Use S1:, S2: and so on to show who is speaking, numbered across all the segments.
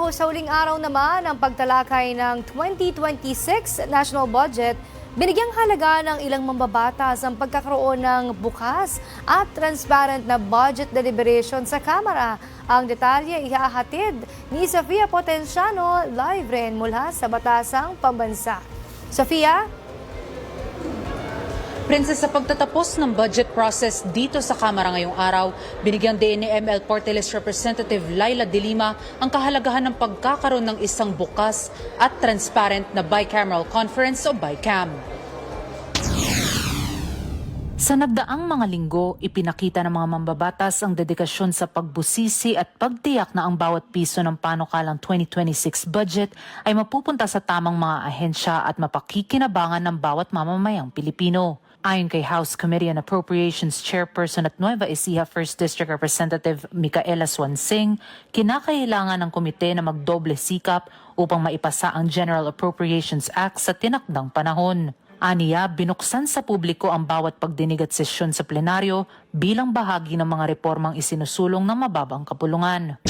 S1: Dahil sa uling araw naman ng pagtalakay ng 2026 national budget, binigyang halaga ng ilang mambabatas ang pagkakaroon ng bukas at transparent na budget deliberation sa Kamara. Ang detalye ihahatid ni Sofia Potenciano live rin mula sa Batasang Pambansa. Sofia?
S2: Princess, sa pagtatapos ng budget process dito sa Kamara ngayong araw, binigyan din ni ML Porteles Representative Laila De Lima ang kahalagahan ng pagkakaroon ng isang bukas at transparent na bicameral conference o BICAM. Sa nagdaang mga linggo, ipinakita ng mga mambabatas ang dedikasyon sa pagbusisi at pagtiyak na ang bawat piso ng panukalang 2026 budget ay mapupunta sa tamang mga ahensya at mapakikinabangan ng bawat mamamayang Pilipino. Ayon kay House Committee on Appropriations Chairperson at Nueva Ecija 1st District Representative Micaela Swansing, kinakailangan ng komite na magdoble sikap upang maipasa ang General Appropriations Act sa tinakdang panahon. Aniya, binuksan sa publiko ang bawat pagdinig at sesyon sa plenaryo bilang bahagi ng mga reformang isinusulong ng mababang kapulungan.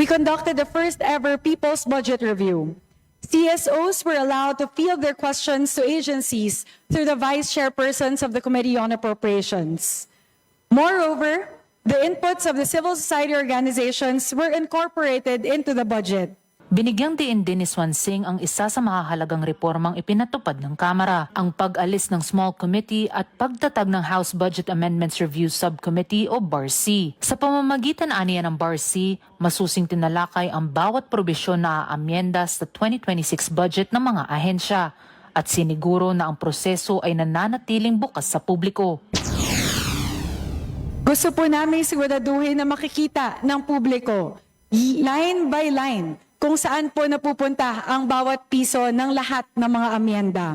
S3: We conducted the first ever People's Budget Review. CSOs were allowed to field their questions to agencies through the vice chairpersons of the Committee on Appropriations. Moreover, the inputs of the civil society organizations were incorporated into the budget.
S2: Binigyang diin din ni Swansing ang isa sa mahahalagang reformang ipinatupad ng Kamara, ang pag-alis ng Small Committee at pagtatag ng House Budget Amendments Review Subcommittee o BARC. Sa pamamagitan aniya ng BARC, masusing tinalakay ang bawat probisyon na aamyenda sa 2026 budget ng mga ahensya at siniguro na ang proseso ay nananatiling bukas sa publiko.
S3: Gusto po namin siguraduhin na makikita ng publiko, line by line, kung saan po napupunta ang bawat piso ng lahat ng mga amyenda.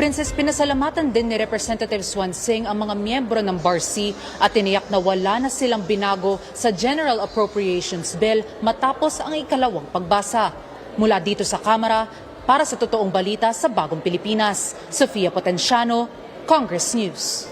S2: Princess, pinasalamatan din ni Representative Swansing ang mga miyembro ng BARC at tiniyak na wala na silang binago sa General Appropriations Bill matapos ang ikalawang pagbasa. Mula dito sa Kamara, para sa totoong balita sa Bagong Pilipinas, Sofia Potenciano, Congress News.